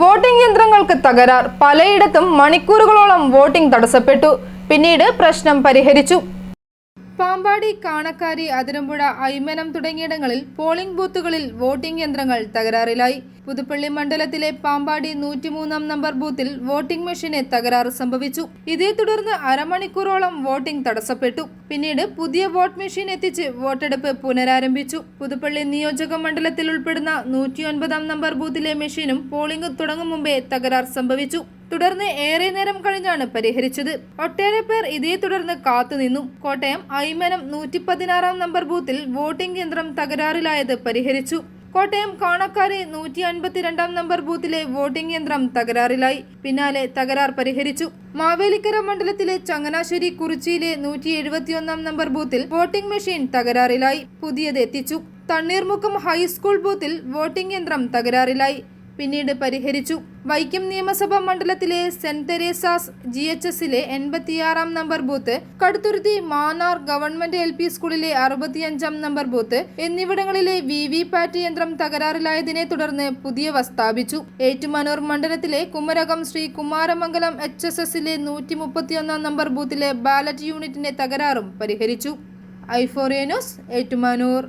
Voting യന്ത്രങ്ങൾക്ക് തകരാർ. പലയിടത്തും മണിക്കൂറുകളോളം വോട്ടിംഗ് തടസ്സപ്പെട്ടു. പിന്നീട് പ്രശ്നം പരിഹരിച്ചു. പാമ്പാടി കാണക്കാരി അതിരമ്പുഴ അയ്മനം തുടങ്ങിയിടങ്ങളിൽ പോളിംഗ് ബൂത്തുകളിൽ വോട്ടിംഗ് യന്ത്രങ്ങൾ തകരാറിലായി. പുതുപ്പള്ളി മണ്ഡലത്തിലെ പാമ്പാടി നൂറ്റിമൂന്നാം നമ്പർ ബൂത്തിൽ വോട്ടിംഗ് മെഷീന് തകരാറ് സംഭവിച്ചു. ഇതേ തുടർന്ന് അരമണിക്കൂറോളം വോട്ടിംഗ് തടസ്സപ്പെട്ടു. പിന്നീട് പുതിയ വോട്ട് മെഷീൻ എത്തിച്ച് വോട്ടെടുപ്പ് പുനരാരംഭിച്ചു. പുതുപ്പള്ളി നിയോജക മണ്ഡലത്തിൽ ഉൾപ്പെടുന്ന നൂറ്റിയൊൻപതാം നമ്പർ ബൂത്തിലെ മെഷീനും പോളിംഗ് തുടങ്ങും മുമ്പേ തകരാർ സംഭവിച്ചു. തുടർന്ന് ഏറെ നേരം കഴിഞ്ഞാണ് പരിഹരിച്ചത്. ഒട്ടേറെ പേർ ഇതേ തുടർന്ന് കാത്തുനിന്നു കോട്ടയം ഐമനം നൂറ്റി പതിനാറാം നമ്പർ ബൂത്തിൽ വോട്ടിംഗ് യന്ത്രം തകരാറിലായത് പരിഹരിച്ചു. കോട്ടയം കാണക്കാരി നൂറ്റി അൻപത്തിരണ്ടാം നമ്പർ ബൂത്തിലെ വോട്ടിംഗ് യന്ത്രം തകരാറിലായി. പിന്നാലെ തകരാർ പരിഹരിച്ചു. മാവേലിക്കര മണ്ഡലത്തിലെ ചങ്ങനാശ്ശേരി കുറിച്ചിയിലെ നൂറ്റി എഴുപത്തിയൊന്നാം നമ്പർ ബൂത്തിൽ വോട്ടിംഗ് മെഷീൻ തകരാറിലായി. പുതിയത് എത്തിച്ചു. തണ്ണീർമുക്കം ഹൈസ്കൂൾ ബൂത്തിൽ വോട്ടിംഗ് യന്ത്രം തകരാറിലായി. പിന്നീട് പരിഹരിച്ചു. വൈക്കം നിയമസഭാ മണ്ഡലത്തിലെ സെന്റ് തെരേസാസ് ജി എച്ച് എസിലെ എൺപത്തിയാറാം number booth Kaduthuruthy Mannar government L P സ്കൂളിലെ അറുപത്തിയഞ്ചാം നമ്പർ ബൂത്ത് എന്നിവിടങ്ങളിലെ വി വി പാറ്റ് യന്ത്രം തകരാറിലായതിനെ തുടർന്ന് പുതിയവ സ്ഥാപിച്ചു. ഏറ്റുമാനൂർ മണ്ഡലത്തിലെ കുമരകം ശ്രീ കുമാരമംഗലം എച്ച് എസ് എസിലെ നൂറ്റി മുപ്പത്തിയൊന്നാം നമ്പർ ബൂത്തിലെ ബാലറ്റ് യൂണിറ്റിന്റെ തകരാറും പരിഹരിച്ചു. ഐഫോറിയനോസ് ഏറ്റുമാനൂർ.